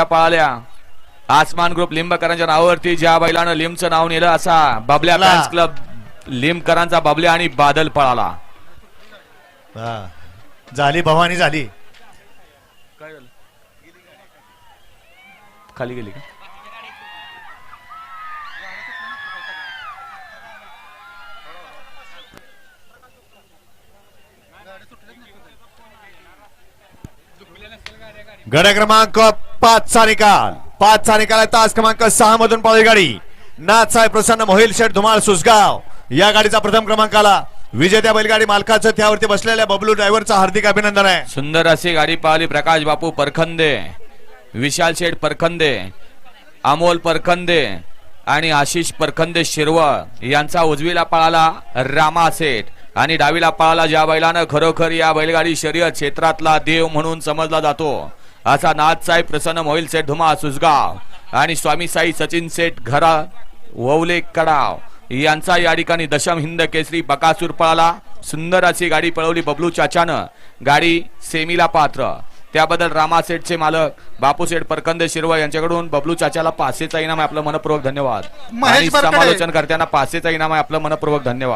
पळाल्या आसमान ग्रुप लिंबकरांच्या नावावरती ज्या बैलानं लिंबचं नाव नेलं असा बबल्या. फॅन्स क्लब लिंबकरांचा बबल्या आणि बादल पळाला. झाली भवानी झाली. खाली गेली का? गड क्रमांक पाचचा निकाल पाचचा निकाल आहे तास क्रमांक सहा मधून पळाली गाडी. नाथसाहेब प्रसन्न मोहिल शेठ धुमाळ सुसगाव. या गाडीचा प्रथम क्रमांक आला विजेत्या बैलगाडी मालकाचं त्यावरती बसलेल्या बबलू ड्रायव्हरचं हार्दिक अभिनंदन आहे. सुंदर अशी गाडी पळाली प्रकाश बापू परखंदे विशाल शेठ परखंदे अमोल परखंदे आणि आशिष परखंदे शिरवळ. यांचा उजवीला पळाला रामा सेठ आणि डावीला पळाला ज्या बैलानं खरोखर या बैलगाडी शर्यत क्षेत्रातला देव म्हणून समजला जातो. असा नाथसाहेब प्रसन्न मोहिल सेठ धुमा सुसगाव आणि स्वामी साई सचिन सेठ घरा ववले कडाव. यांचा या ठिकाणी दशम हिंद केसरी बकासूर पळाला. सुंदर अशी गाडी पळवली बबलू चाचानं. गाडी सेमीला पात्र. त्याबद्दल रामा सेठचे मालक बापू सेठ परकंदे शिरवळ यांच्याकडून बबलू चाचाला पाचशेचा इनाम आहे. आपलं मनपूर्वक धन्यवाद. महेश आणि. समालोचन करताना पाचशेचा इनाम आहे. आपलं मनपूर्वक धन्यवाद.